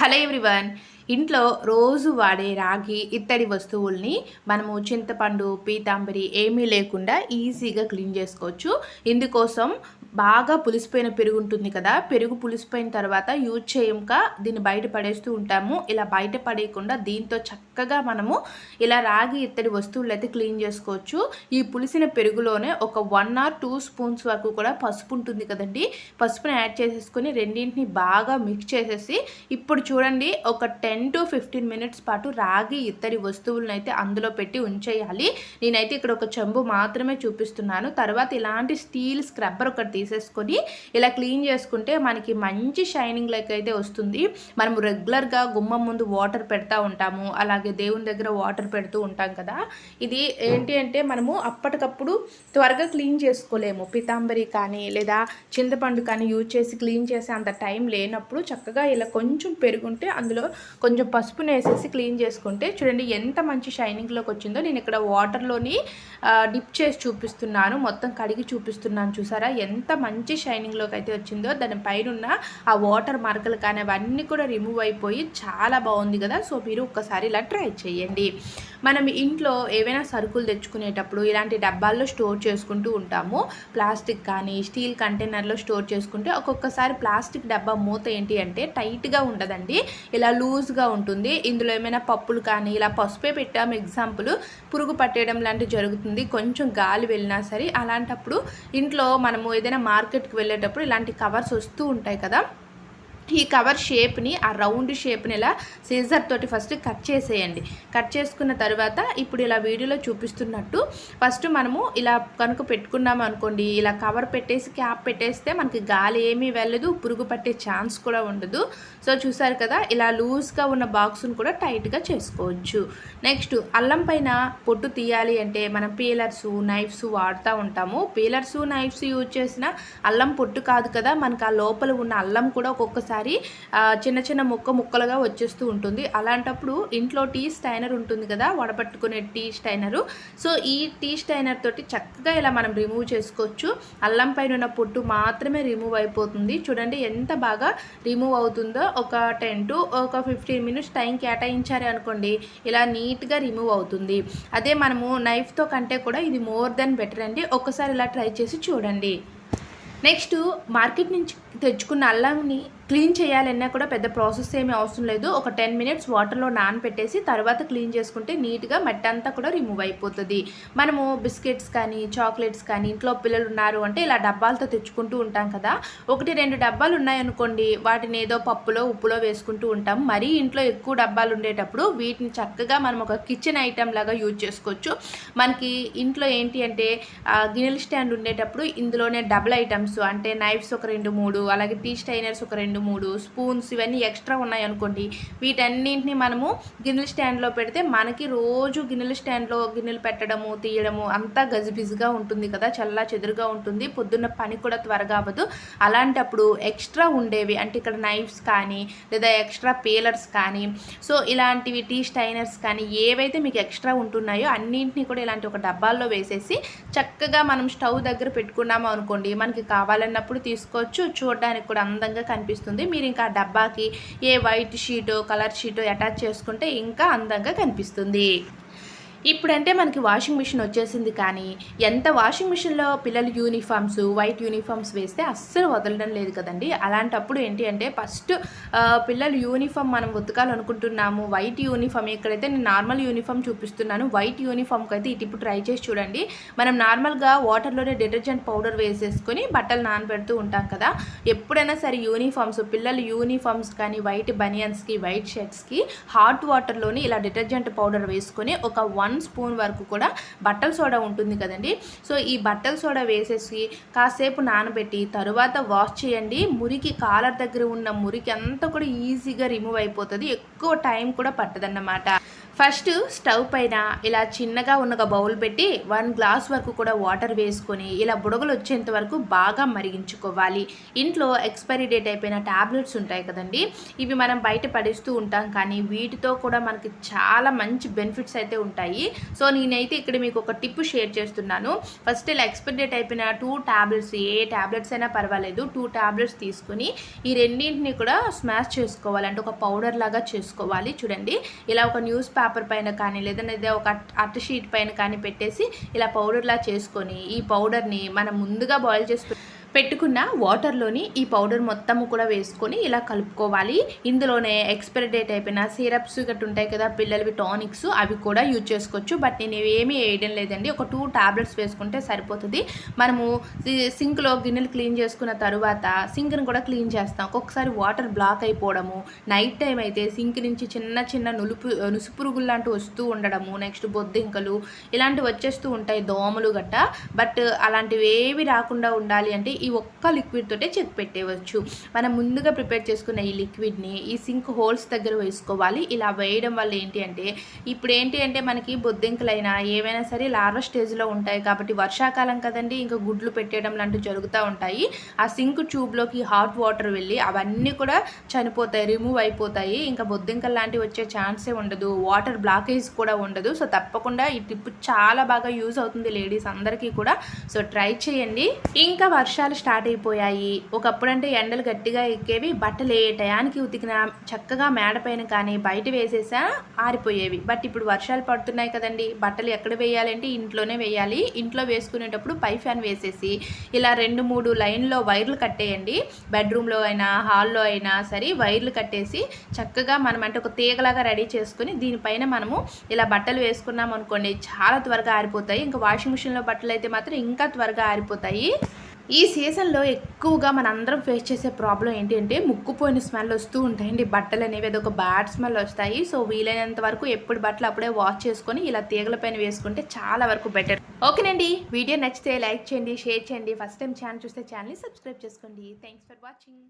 Hello everyone. ఇంట్లో రోజు వాడే రాగి ఇత్తడి వస్తువుల్ని మనము చింతపండు పీతాంబరి ఏమీ లేకుండా ఈజీగా క్లీన్ చేసుకోవచ్చు. ఇందుకోసం బాగా పులిసిపోయిన పెరుగు ఉంటుంది కదా పెరుగు పులిసిపోయిన తర్వాత యూజ్ చేయక దీన్ని బయట పడేస్తూ ఉంటాము. ఇలా బయట పడేయకుండా దీంతో చక్కగా మనము ఇలా రాగి ఇత్తడి వస్తువులు అయితే క్లీన్ చేసుకోవచ్చు. ఈ పులిసిన పెరుగులోనే ఒక వన్ ఆర్ టూ స్పూన్స్ వరకు కూడా పసుపు ఉంటుంది కదండి. పసుపుని యాడ్ చేసేసుకొని రెండింటిని బాగా మిక్స్ చేసేసి ఇప్పుడు చూడండి ఒక టెన్ టు ఫిఫ్టీన్ మినిట్స్ పాటు రాగి ఇత్తడి వస్తువులను అయితే అందులో పెట్టి ఉంచేయాలి. నేనైతే ఇక్కడ ఒక చెంబు మాత్రమే చూపిస్తున్నాను. తర్వాత ఇలాంటి స్టీల్ స్క్రబ్బర్ ఒకటి తీసేసుకొని ఇలా క్లీన్ చేసుకుంటే మనకి మంచి షైనింగ్ లెక్క అయితే వస్తుంది. మనం రెగ్యులర్గా గుమ్మం ముందు వాటర్ పెడతా ఉంటాము. అలాగే దేవుని దగ్గర వాటర్ పెడుతూ ఉంటాం కదా. ఇది ఏంటి అంటే మనము అప్పటికప్పుడు త్వరగా క్లీన్ చేసుకోలేము. పితాంబరి కానీ లేదా చింతపండు కానీ యూజ్ చేసి క్లీన్ చేసే అంత టైం లేనప్పుడు చక్కగా ఇలా కొంచెం పెరుగుంటే అందులో కొంచెం పసుపుని వేసేసి క్లీన్ చేసుకుంటే చూడండి ఎంత మంచి షైనింగ్లోకి వచ్చిందో. నేను ఇక్కడ వాటర్లోని డిప్ చేసి చూపిస్తున్నాను. మొత్తం కడిగి చూపిస్తున్నాను చూసారా? ఎంత మంచి షైనింగ్లోకి అయితే వచ్చిందో దాని పైన ఆ వాటర్ మార్కులు కానీ అవన్నీ కూడా రిమూవ్ అయిపోయి చాలా బాగుంది కదా. సో మీరు ఒక్కసారి ఇలా ట్రై చేయండి. మనం ఇంట్లో ఏవైనా సరుకులు తెచ్చుకునేటప్పుడు ఇలాంటి డబ్బాల్లో స్టోర్ చేసుకుంటూ ఉంటాము. ప్లాస్టిక్ కానీ స్టీల్ కంటైనర్లో స్టోర్ చేసుకుంటే ఒక్కొక్కసారి ప్లాస్టిక్ డబ్బా మూత ఏంటి అంటే టైట్గా ఉండదండి. ఇలా లూజ్గా ఉంటుంది. ఇందులో ఏమైనా పప్పులు కానీ ఇలా పసుపే పెట్టాము ఎగ్జాంపుల్ పురుగు పట్టేయడం లాంటివి జరుగుతుంది. కొంచెం గాలి వెళ్ళినా సరే అలాంటప్పుడు ఇంట్లో మనము ఏదైనా మార్కెట్కి వెళ్ళేటప్పుడు ఇలాంటి కవర్స్ వస్తూ ఉంటాయి కదా. ఈ కవర్ షేప్ని ఆ రౌండ్ షేప్ని ఇలా సీజర్ తోటి ఫస్ట్ కట్ చేసేయండి. కట్ చేసుకున్న తర్వాత ఇప్పుడు ఇలా వీడియోలో చూపిస్తున్నట్టు ఫస్ట్ మనము ఇలా కనుక పెట్టుకున్నాము అనుకోండి ఇలా కవర్ పెట్టేసి క్యాప్ పెట్టేస్తే మనకి గాలి ఏమీ వెళ్ళదు పురుగు పట్టే ఛాన్స్ కూడా ఉండదు. సో చూసారు కదా ఇలా లూజ్గా ఉన్న బాక్స్ను కూడా టైట్గా చేసుకోవచ్చు. నెక్స్ట్ అల్లం పైన పొట్టు తీయాలి అంటే మనం పీలర్స్ నైఫ్స్ వాడుతూ ఉంటాము. పీలర్స్ నైఫ్స్ యూజ్ చేసిన అల్లం పొట్టు కాదు కదా మనకు ఆ లోపల ఉన్న అల్లం కూడా ఒక్కొక్కసారి చిన్న చిన్న ముక్క ముక్కలుగా వచ్చేస్తూ ఉంటుంది. అలాంటప్పుడు ఇంట్లో టీ స్టైనర్ ఉంటుంది కదా వడపట్టుకునే టీ స్టైనరు. సో ఈ టీ స్టైనర్ తోటి చక్కగా ఇలా మనం రిమూవ్ చేసుకోవచ్చు. అల్లం పైన ఉన్న పొట్టు మాత్రమే రిమూవ్ అయిపోతుంది. చూడండి ఎంత బాగా రిమూవ్ అవుతుందో. ఒక టెన్ టు ఒక ఫిఫ్టీన్ మినిట్స్ టైం కేటాయించారు అనుకోండి ఇలా నీట్గా రిమూవ్ అవుతుంది. అదే మనము నైఫ్తో కంటే కూడా ఇది మోర్ దెన్ బెటర్ అండి. ఒక్కసారి ఇలా ట్రై చేసి చూడండి. నెక్స్ట్ మార్కెట్ నుంచి తెచ్చుకున్న అల్లంని క్లీన్ చేయాలన్నా కూడా పెద్ద ప్రాసెస్ ఏమీ అవసరం లేదు. ఒక టెన్ మినిట్స్ వాటర్లో నానపెట్టేసి తర్వాత క్లీన్ చేసుకుంటే నీట్గా మట్టి అంతా కూడా రిమూవ్ అయిపోతుంది. మనము బిస్కెట్స్ కానీ చాక్లెట్స్ కానీ ఇంట్లో పిల్లలు ఉన్నారు అంటే ఇలా డబ్బాలతో తెచ్చుకుంటూ ఉంటాం కదా. ఒకటి రెండు డబ్బాలు ఉన్నాయనుకోండి వాటిని ఏదో పప్పులో ఉప్పులో వేసుకుంటూ ఉంటాం. మరీ ఇంట్లో ఎక్కువ డబ్బాలు ఉండేటప్పుడు వీటిని చక్కగా మనం ఒక కిచెన్ ఐటెం లాగా యూజ్ చేసుకోవచ్చు. మనకి ఇంట్లో ఏంటి అంటే గిన్నెల స్టాండ్ ఉండేటప్పుడు ఇందులోనే డబుల్ ఐటమ్స్ అంటే నైఫ్స్ ఒక రెండు మూడు అలాగే టీ స్టైనర్స్ ఒక రెండు మూడు స్పూన్స్ ఇవన్నీ ఎక్స్ట్రా ఉన్నాయి అనుకోండి. వీటన్నింటిని మనము గిన్నెల స్టాండ్లో పెడితే మనకి రోజు గిన్నెల స్టాండ్లో గిన్నెలు పెట్టడము తీయడము అంతా గజిబిజిగా ఉంటుంది కదా చల్లా చెదురుగా ఉంటుంది. పొద్దున్న పని కూడా త్వరగా అవ్వదు. అలాంటప్పుడు ఎక్స్ట్రా ఉండేవి అంటే ఇక్కడ నైఫ్స్ కానీ లేదా ఎక్స్ట్రా పేలర్స్ కానీ సో ఇలాంటివి టీ స్టైనర్స్ కానీ ఏవైతే మీకు ఎక్స్ట్రా ఉంటున్నాయో అన్నింటినీ కూడా ఇలాంటి ఒక డబ్బాల్లో వేసేసి చక్కగా మనం స్టవ్ దగ్గర పెట్టుకున్నాము అనుకోండి. మనకి కావాలన్నప్పుడు తీసుకోవచ్చు చూడడానికి కూడా అందంగా కనిపిస్తుంది. మీరు ఇంకా డబ్బాకి ఏ వైట్ షీటో కలర్ షీటో అటాచ్ చేసుకుంటే ఇంకా అందంగా కనిపిస్తుంది. ఇప్పుడంటే మనకి వాషింగ్ మిషన్ వచ్చేసింది కానీ ఎంత వాషింగ్ మిషన్లో పిల్లలు యూనిఫామ్స్ వైట్ యూనిఫామ్స్ వేస్తే అస్సలు వదలడం లేదు కదండి. అలాంటప్పుడు ఏంటి అంటే ఫస్ట్ పిల్లలు యూనిఫామ్ మనం ఉతకాలనుకుంటున్నాము. వైట్ యూనిఫామ్ ఎక్కడైతే నేను నార్మల్ యూనిఫామ్ చూపిస్తున్నాను వైట్ యూనిఫామ్కి అయితే ఇటు ఇప్పుడు ట్రై చేసి చూడండి. మనం నార్మల్గా వాటర్లోనే డిటర్జెంట్ పౌడర్ వేసేసుకొని బట్టలు నానబెడుతూ ఉంటాం కదా. ఎప్పుడైనా సరే యూనిఫామ్స్ పిల్లలు యూనిఫామ్స్ కానీ వైట్ బనియన్స్కి వైట్ షర్ట్స్కి హాట్ వాటర్లోని ఇలా డిటర్జెంట్ పౌడర్ వేసుకొని ఒక వన్ వన్ స్పూన్ వరకు కూడా బట్టల సోడా ఉంటుంది కదండి. సో ఈ బట్టల సోడా వేసేసి కాసేపు నానబెట్టి తరువాత వాష్ చేయండి. మురికి కాలర్ దగ్గర ఉన్న మురికి అంతా కూడా ఈజీగా రిమూవ్ అయిపోతుంది. ఎక్కువ టైం కూడా పట్టదన్నమాట. ఫస్ట్ స్టవ్ పైన ఇలా చిన్నగా ఉన్న ఒక బౌల్ పెట్టి వన్ గ్లాస్ వరకు కూడా వాటర్ వేసుకొని ఇలా బుడగలు వచ్చేంత వరకు బాగా మరిగించుకోవాలి. ఇంట్లో ఎక్స్పైరీ డేట్ అయిపోయిన ట్యాబ్లెట్స్ ఉంటాయి కదండి ఇవి మనం బయట పడిస్తూ ఉంటాం కానీ వీటితో కూడా మనకి చాలా మంచి బెనిఫిట్స్ అయితే ఉంటాయి. సో నేనైతే ఇక్కడ మీకు ఒక టిప్ షేర్ చేస్తున్నాను. ఫస్ట్ ఇలా ఎక్స్పైరీ డేట్ అయిపోయిన టూ ట్యాబ్లెట్స్ ఏ ట్యాబ్లెట్స్ అయినా పర్వాలేదు టూ ట్యాబ్లెట్స్ తీసుకుని ఈ రెండింటిని కూడా స్మాష్ చేసుకోవాలి. అంటే ఒక పౌడర్ లాగా చేసుకోవాలి. చూడండి ఇలా ఒక న్యూస్ పేపర్ పేపర్ పైన కానీ లేదంటే ఒక అట్- అట్ట షీట్ పైన కానీ పెట్టేసి ఇలా పౌడర్లా చేసుకొని ఈ పౌడర్ని మనం ముందుగా బాయిల్ చేసుకుని పెట్టుకున్న వాటర్లోని ఈ పౌడర్ మొత్తము కూడా వేసుకొని ఇలా కలుపుకోవాలి. ఇందులోనే ఎక్స్పైరీ డేట్ అయిపోయిన సిరప్స్ గట్టు ఉంటాయి కదా పిల్లలవి టానిక్స్ అవి కూడా యూజ్ చేసుకోవచ్చు. బట్ నేను ఏమీ వేయడం లేదండి. ఒక టూ టాబ్లెట్స్ వేసుకుంటే సరిపోతుంది. మనము సింక్లో గిన్నెలు క్లీన్ చేసుకున్న తర్వాత సింక్ని కూడా క్లీన్ చేస్తాం. ఒక్కొక్కసారి వాటర్ బ్లాక్ అయిపోవడము నైట్ టైం అయితే సింక్ నుంచి చిన్న చిన్న నులుపు నుసుపురుగులు లాంటివి వస్తూ ఉండడము నెక్స్ట్ బొద్దింకలు ఇలాంటివి వచ్చేస్తూ ఉంటాయి దోమలు గట్ట. బట్ అలాంటివి ఏవి రాకుండా ఉండాలి అంటే ఈ ఒక్క లిక్విడ్ తోటే చెక్ పెట్టేవచ్చు. మనం ముందుగా ప్రిపేర్ చేసుకున్న ఈ లిక్విడ్ని ఈ సింక్ హోల్స్ దగ్గర వేసుకోవాలి. ఇలా వేయడం వల్ల ఏంటి అంటే ఇప్పుడు ఏంటి అంటే మనకి బొద్దింకలైనా ఏవైనా సరే లార్వా స్టేజ్లో ఉంటాయి కాబట్టి వర్షాకాలం కదండి ఇంకా గుడ్లు పెట్టేయడం లాంటివి జరుగుతూ ఉంటాయి. ఆ సింక్ ట్యూబ్లోకి హాట్ వాటర్ వెళ్ళి అవన్నీ కూడా చనిపోతాయి రిమూవ్ అయిపోతాయి. ఇంకా బొద్దింకలు లాంటివి వచ్చే ఛాన్సే ఉండదు. వాటర్ బ్లాకేజ్ కూడా ఉండదు. సో తప్పకుండా ఈ టిప్ చాలా బాగా యూజ్ అవుతుంది లేడీస్ అందరికీ కూడా. సో ట్రై చేయండి. ఇంకా వర్షాలు స్టార్ట్ అయిపోయాయి. ఒకప్పుడు అంటే ఎండలు గట్టిగా ఎక్కేవి బట్టలు ఏ టయానికి ఉతికిన చక్కగా మేడపైన కానీ బయట వేసేసా ఆరిపోయేవి. బట్ ఇప్పుడు వర్షాలు పడుతున్నాయి కదండి. బట్టలు ఎక్కడ వేయాలంటే ఇంట్లోనే వేయాలి. ఇంట్లో వేసుకునేటప్పుడు పై ఫ్యాన్ వేసేసి ఇలా రెండు మూడు లైన్లో వైర్లు కట్టేయండి. బెడ్రూమ్లో అయినా హాల్లో అయినా సరే వైర్లు కట్టేసి చక్కగా మనం అంటే ఒక తీగలాగా రెడీ చేసుకుని దీనిపైన మనము ఇలా బట్టలు వేసుకున్నాం అనుకోండి చాలా త్వరగా ఆరిపోతాయి. ఇంకా వాషింగ్ మిషన్లో బట్టలు అయితే మాత్రం ఇంకా త్వరగా ఆరిపోతాయి. ఈ సీజన్లో ఎక్కువగా మనందరం ఫేస్ చేసే ప్రాబ్లం ఏంటి అంటే ముక్కుపోయిన స్మెల్ వస్తూ ఉంటాయండి. బట్టలు అనేవి అది ఒక బ్యాడ్ స్మెల్ వస్తాయి. సో వీలైనంత వరకు ఎప్పుడు బట్టలు అప్పుడే వాష్ చేసుకొని ఇలా తీగల పైన వేసుకుంటే చాలా వరకు బెటర్. ఓకేనండి. వీడియో నచ్చితే లైక్ చేయండి షేర్ చేయండి. ఫస్ట్ టైం ఛానల్ చూస్తే ఛానల్ని సబ్స్క్రైబ్ చేసుకోండి. Thanks for watching.